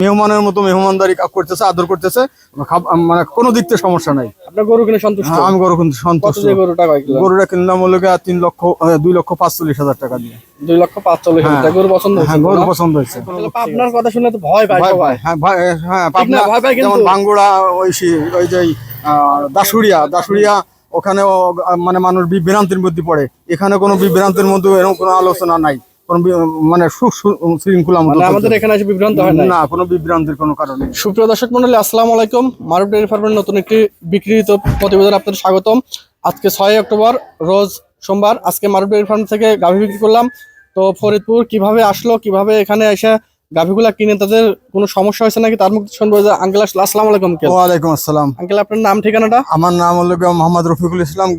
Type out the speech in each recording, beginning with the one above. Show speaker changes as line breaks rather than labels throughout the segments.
মেহমানের মতো মেহমানদারি করতেছে আদর করতেছে। মানে কোনো দিক থেকে সমস্যা নাই।
আপনার গরু কিনে সন্তুষ্ট?
হ্যাঁ, আমি গরু কিন্তু সন্তুষ্ট।
গরুটা
কিনলাম হলো তিন লক্ষ দুই লক্ষ পাঁচচল্লিশ হাজার টাকা দিয়ে।
দুই লক্ষ পাঁচচল্লিশ হাজার
হ্যাঁ।
গরু পছন্দ হয়েছে
হ্যাঁ গরু পছন্দ হয়েছে।
আসলে আপনার কথা শুনে তো ভয়
পায়, হ্যাঁ হ্যাঁ
ভয় পায় কিন্তু।
যেমন বাঙ্গুড়া ওই ওই যে দাসুরিয়া দাসুরিয়া ওখানেও মানে মানুষ বিভ্রান্তির মধ্যে পড়ে। এখানে কোনো বিভ্রান্তির মধ্যে এরকম কোনো আলোচনা নাই। কোনো মানে সুখ শৃঙ্খলা মতো
মানে আমাদের এখানে এসে বিভ্রান্ত হয় না
না কোনো বিভ্রান্তির কোনো কারণ
সুপ্রিয় দর্শক মন্ডলী আসসালামু আলাইকুম। মারুফ ডেয়ারি ফার্মের নতুন একটি বিক্রিত প্রতিবেদন আপনাদের স্বাগতম। আজকে ছয় অক্টোবর রোজ সোমবার। আজকে মারুফ ডেয়ারি ফার্ম থেকে গাভী বিক্রি করলাম। তো ফরিদপুর কীভাবে আসলো কীভাবে এখানে এসে গাভীগুলা কিনে তাদের কোনো সমস্যা হয়েছে নাকি? তার মুখে শুনব। যে আঙ্কেল আসসালামু আলাইকুম
ওয়ালাইকুম আসসালাম।
আঙ্কেল আপনার নাম ঠিকানাটা?
আমার নাম হলো মোহাম্মদ রফিকুল ইসলাম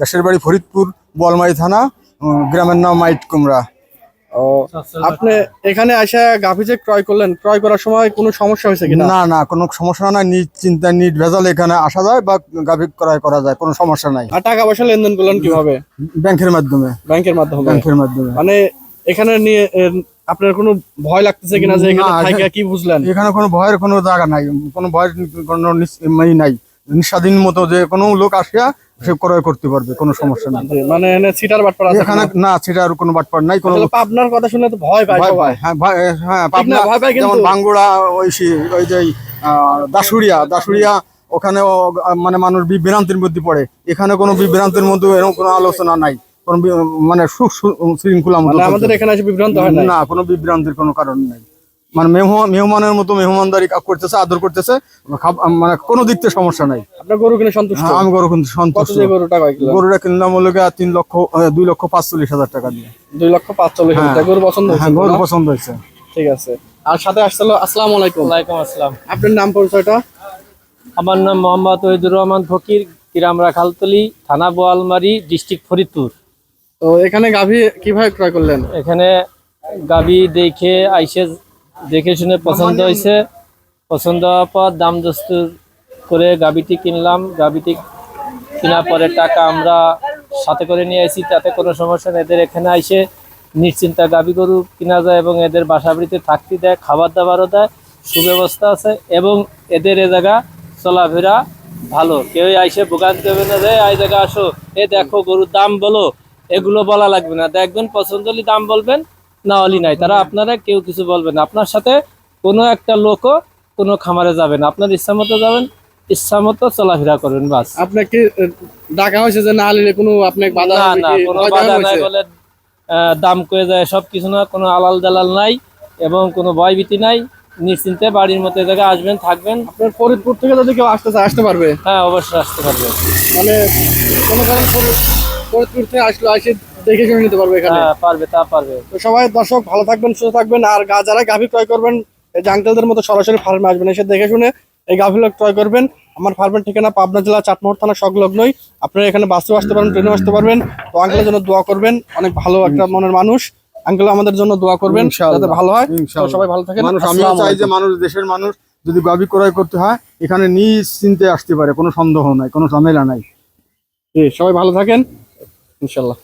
দেশের বাড়ি ফরিদপুর বলমারি থানা গ্রামের নাম মাইট কুমড়া।
ও আপনি এখানে এসে গাভী যে ক্রয় করলেন ক্রয় করার সময় কোনো সমস্যা হয়েছে কিনা?
না না কোনো সমস্যা নাই নিজ চিন্তা নিজ ভেজাল এখানে আসা যায় বা গাভী ক্রয় করা যায় কোনো সমস্যা নাই।
আর টাকা পয়সা লেনদেন করলেন কীভাবে?
ব্যাংকের মাধ্যমে।
ব্যাংকের মাধ্যমে।
ব্যাংকের মাধ্যমে।
মানে এখানে নিয়ে আপনার কোনো ভয় লাগতেছে কিনা যে এখানে কি বুঝলেন?
এখানে কোনো ভয়ের কোনো জায়গা নাই কোনো ভয়ের কোনো নিস- নাই। স্বাধীন মতো যে কোনো লোক আসিয়া সে ক্রয় করতে পারবে কোনো সমস্যা নাই।
মানে সিটার বাটপার আছে
এখানে না সেটা আর কোনো বাটপার নাই কোনো
পাবনার কথা শুনে তো ভয় পায় সবাই।
হ্যাঁ হ্যাঁ পাবনা
ভয় পায়।
যেমন ওই ওই যে দাসুরিয়া দাসুরিয়া ওখানেও মানে মানুষ বিভ্রান্তির মধ্যে পড়ে। এখানে কোনো বিভ্রান্তির মধ্যে এরকম কোনো আলোচনা নাই। কোনো মানে সুখ শৃঙ্খলা
মানে আমাদের এখানে এসে বিভ্রান্ত হয় না
কোনো বিভ্রান্তির কোনো কারণ নাই। মানে মেহমান মেহমানের মতো মেহমানদারি কা- করতেছে আদর করতেছে মানে কোনো দিক থেকে সমস্যা নাই।
আপনার গরু কিনে সন্তুষ্ট?
হ্যাঁ, আমি গরু কিন্তু সন্তুষ্ট।
গরুটা কয় কিলো?
গরুটা কিনলাম হলো তিন লক্ষ দুই লক্ষ পাঁচচল্লিশ হাজার টাকা দিয়ে।
দুই লক্ষ পাঁচচল্লিশ হাজার
হ্যাঁ।
টাকা। গরু পছন্দ
হ্যাঁ
হয়েছে
গরু পছন্দ হয়েছে।
ঠিক আছে। আর সাথে আসছিল আসসালামু আলাইকুম।
ওয়ালাইকুম আসসালাম।
আপনার নাম পরিচয়টা?
আমার নাম মোহাম্মদ ওহিদুর রহমান ফকির গ্রাম রাখালতলি থানা বোয়ালমারি ডিস্ট্রিক্ট ফরিদপুর।
তো এখানে গাভী কীভাবে ক্রয় করলেন?
এখানে গাবি দেখে আইসে দেখে শুনে পছন্দ হয়েছে। পছন্দ হওয়ার পর দাম দস্তুর করে গাবিটি কিনলাম। গাবিটি কেনার পরে টাকা আমরা সাথে করে নিয়ে আসি তাতে কোনো সমস্যা নেই। এদের এখানে আইসে নিশ্চিন্তা গাবি গরু কিনা যায় এবং এদের বাসা বাড়িতে থাকতে দেয় খাবার দাবারও দেয় সুব্যবস্থা আছে এবং এদের এ জায়গা চলাফেরা ভালো। কেউ আইসে ভোগান্তি হবে না যে এই জায়গা আসো এ দেখো গরুর দাম বলো। এগুলো বলা লাগবে না। দেখবেন পছন্দ হলে দাম বলবেন না হলি নাই। তারা আপনারা কেউ কিছু বলবেন না। আপনার সাথে কোনো একটা লোকও কোনো খামারে যাবেন আপনার ইচ্ছা মতো যাবেন ইচ্ছা মতো চলাফেরা করবেন বাস।
আপনাকে ডাকা হয়েছে যে না নিলে কোনো আপনাকে বাধা
না না কোনো বাধা নাই বলে দাম কয়ে যায় সব কিছু না কোনো আলাল দালাল নাই এবং কোনো ভয়ভীতি নাই। নিশ্চিন্তে বাড়ির মতো জায়গায় আসবেন থাকবেন।
আপনার ফরিদপুর থেকে যদি কেউ আসতে চায় আসতে পারবে?
হ্যাঁ অবশ্যই আসতে পারবে।
মানে কোনো কারণ ফরিদপুর থেকে আসলে আসে দেখে শুনে নিতে পারবে এখানে।
হ্যাঁ পারবে তা পারবে।
তো সবাই দর্শক ভালো থাকবেন সুস্থ থাকবেন। আর গা যারা গাভী ক্রয় করবেন এই যে আঙ্কেলদের মতো সরাসরি ফার্মে আসবেন। এসে দেখে শুনে এই গাভীগুলো ক্রয় করবেন। আমার ফার্মের ঠিকানা পাবনা জেলা চাটমোহর থানা সংলগ্নই। আপনারা এখানে বাসেও আসতে পারেন ট্রেনেও আসতে পারবেন। তো আঙ্কেলের জন্য দোয়া করবেন। অনেক ভালো একটা মনের মানুষ। আঙ্কেল আমাদের জন্য দোয়া করবেন
ইনশাআল্লাহ।
যাতে ভালো হয়। সবাই ভালো থাকেন।
মানুষ আমিও চাই যে মানুষ দেশের মানুষ যদি গাভী ক্রয় করতে হয় এখানে নিজ চিন্তে আসতে পারে কোনো সন্দেহ নাই কোনো ঝামেলা নাই।
সবাই ভালো থাকেন। ইনশাল্লাহ।